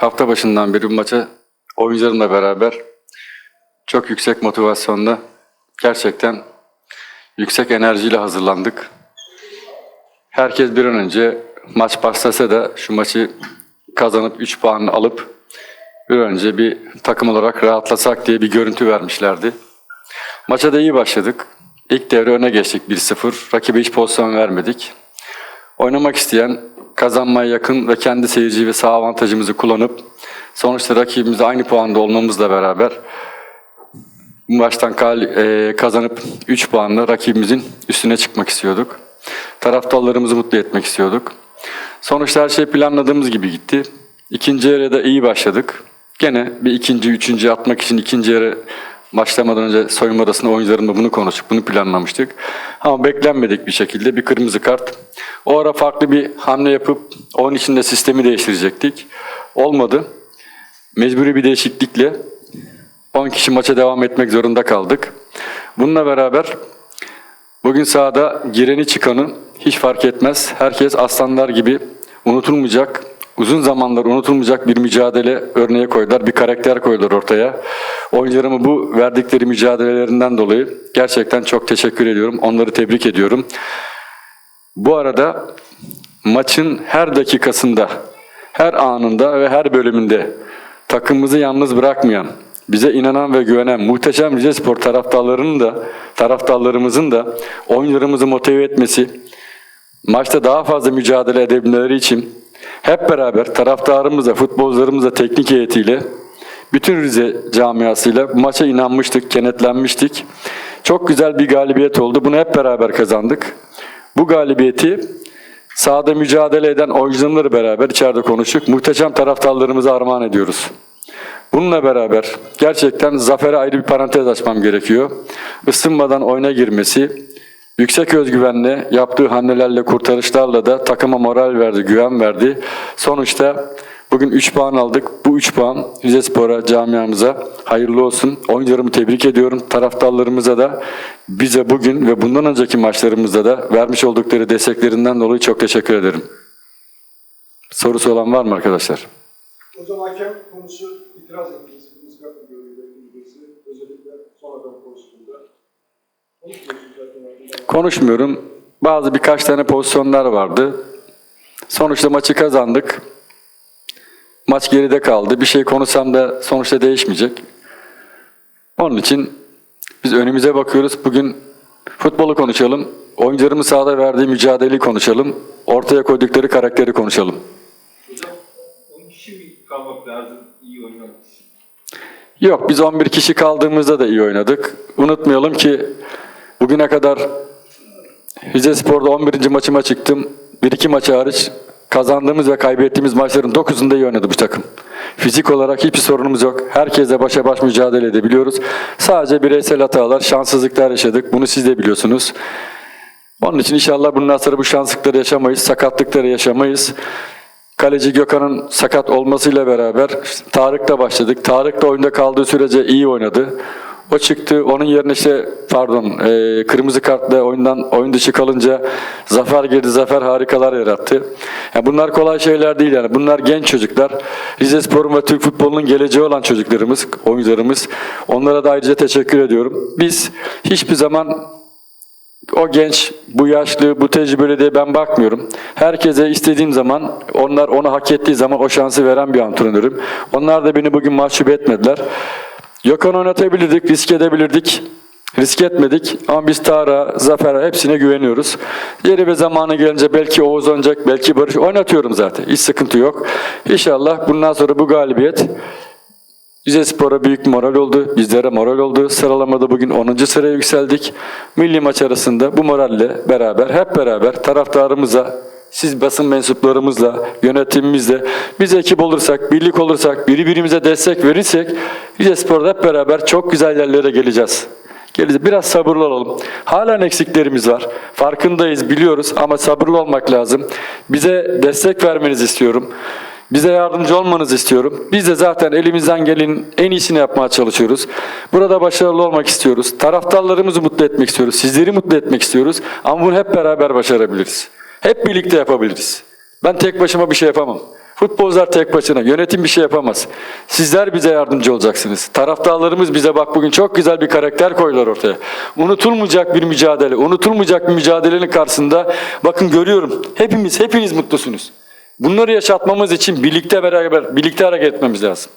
hafta başından beri bu maça oyuncularımla beraber çok yüksek motivasyonla gerçekten yüksek enerjiyle hazırlandık. Herkes bir an önce maç başlasa da şu maçı kazanıp 3 puan alıp bir önce bir takım olarak rahatlasak diye bir görüntü vermişlerdi. Maça da iyi başladık. İlk devre öne geçtik 1-0. Rakibe hiç pozisyon vermedik. Oynamak isteyen, kazanmaya yakın ve kendi seyirci ve sağ avantajımızı kullanıp sonuçta rakibimizle aynı puanda olmamızla beraber maçtan e, kazanıp 3 puanla rakibimizin üstüne çıkmak istiyorduk. Taraftarlarımızı mutlu etmek istiyorduk. Sonuçta her şey planladığımız gibi gitti. İkinci yarıda iyi başladık. Gene bir ikinci, üçüncü atmak için ikinci yarı başlamadan önce soyunma odasında oyuncularımla bunu konuştuk, bunu planlamıştık. Ama beklenmedik bir şekilde bir kırmızı kart. O ara farklı bir hamle yapıp onun içinde sistemi değiştirecektik. Olmadı. Mecburi bir değişiklikle 10 kişi maça devam etmek zorunda kaldık. Bununla beraber bugün sahada gireni çıkanı hiç fark etmez. Herkes aslanlar gibi unutulmayacak, uzun zamanlar unutulmayacak bir mücadele örneği koydular, bir karakter koydular ortaya. Oyuncularıma bu verdikleri mücadelelerinden dolayı gerçekten çok teşekkür ediyorum. Onları tebrik ediyorum. Bu arada maçın her dakikasında, her anında ve her bölümünde takımımızı yalnız bırakmayan, bize inanan ve güvenen muhteşem Rize Spor taraftarlarının da, taraftarlarımızın da oyuncularımızı motive etmesi, maçta daha fazla mücadele edebilmeleri için hep beraber taraftarımızla, futbolcularımızla, teknik heyetiyle, bütün Rize camiasıyla maça inanmıştık, kenetlenmiştik. Çok güzel bir galibiyet oldu. Bunu hep beraber kazandık. Bu galibiyeti sahada mücadele eden oyuncularımla beraber içeride konuştuk. Muhteşem taraftarlarımıza armağan ediyoruz. Bununla beraber gerçekten zafere ayrı bir parantez açmam gerekiyor. Isınmadan oyuna girmesi, yüksek özgüvenle yaptığı hamlelerle, kurtarışlarla da takıma moral verdi, güven verdi. Sonuçta bugün 3 puan aldık. Bu 3 puan Rize Spor'a, camiamıza hayırlı olsun. Oyuncularımı tebrik ediyorum. Taraftarlarımıza da bize bugün ve bundan önceki maçlarımızda da vermiş oldukları desteklerinden dolayı çok teşekkür ederim. Sorusu olan var mı arkadaşlar? Hocam hakem konusu itiraz ettiniz. Özellikle sonradan konuştuğunda. Konuşmuyorum. Bazı birkaç tane pozisyonlar vardı. Sonuçta maçı kazandık. Maç geride kaldı. Bir şey konuşsam da sonuçta değişmeyecek. Onun için biz önümüze bakıyoruz. Bugün futbolu konuşalım. Oyuncularımız sahada verdiği mücadeleyi konuşalım. Ortaya koydukları karakteri konuşalım. Hocam 10 kişi mi kalmak lazım iyi oynamak için? Yok biz 11 kişi kaldığımızda da iyi oynadık. Unutmayalım ki bugüne kadar Rize Spor'da 11. maçıma çıktım. 1-2 maçı hariç kazandığımız ve kaybettiğimiz maçların 9'unda iyi oynadı bu takım. Fizik olarak hiçbir sorunumuz yok. Herkesle başa baş mücadele edebiliyoruz. Sadece bireysel hatalar, şanssızlıklar yaşadık. Bunu siz de biliyorsunuz. Onun için inşallah bundan sonra bu şanslıkları yaşamayız, sakatlıkları yaşamayız. Kaleci Gökhan'ın sakat olmasıyla beraber Tarık'la başladık. Tarık da oyunda kaldığı sürece iyi oynadı. O çıktı. Onun yerine işte pardon e, kırmızı kartla oyundan oyun dışı kalınca Zafer girdi. Zafer harikalar yarattı. Yani bunlar kolay şeyler değil yani. Bunlar genç çocuklar. Rize Spor'un ve Türk futbolunun geleceği olan çocuklarımız, oyuncularımız. Onlara da ayrıca teşekkür ediyorum. Biz hiçbir zaman o genç, bu yaşlı, bu tecrübeli diye ben bakmıyorum. Herkese istediğim zaman, onlar onu hak ettiği zaman o şansı veren bir antrenörüm. Onlar da beni bugün mahcup etmediler. Gökhan oynatabilirdik, risk edebilirdik. Risk etmedik ama biz Tarık'a, Zafer'e hepsine güveniyoruz. Yeri ve zamanı gelince belki Oğuz oynayacak, belki Barış oynatıyorum zaten. Hiç sıkıntı yok. İnşallah bundan sonra bu galibiyet Rize Spor'a büyük moral oldu, bizlere moral oldu. Sıralamada bugün 10. sıraya yükseldik. Milli maç arasında bu moralle beraber, hep beraber taraftarımıza, siz basın mensuplarımızla, yönetimimizle, biz ekip olursak, birlik olursak, birbirimize destek verirsek Rize Spor'da hep beraber çok güzel yerlere geleceğiz. Geleceğiz. Biraz sabırlı olalım. Halen eksiklerimiz var. Farkındayız, biliyoruz ama sabırlı olmak lazım. Bize destek vermenizi istiyorum. Bize yardımcı olmanızı istiyorum. Biz de zaten elimizden gelenin en iyisini yapmaya çalışıyoruz. Burada başarılı olmak istiyoruz. Taraftarlarımızı mutlu etmek istiyoruz. Sizleri mutlu etmek istiyoruz. Ama bunu hep beraber başarabiliriz. Hep birlikte yapabiliriz. Ben tek başıma bir şey yapamam. Futbolcular tek başına, yönetim bir şey yapamaz. Sizler bize yardımcı olacaksınız. Taraftarlarımız bize bak bugün çok güzel bir karakter koydular ortaya. Unutulmayacak bir mücadele, unutulmayacak bir mücadelenin karşısında bakın görüyorum hepimiz, hepiniz mutlusunuz. Bunları yaşatmamız için birlikte beraber, birlikte hareket etmemiz lazım.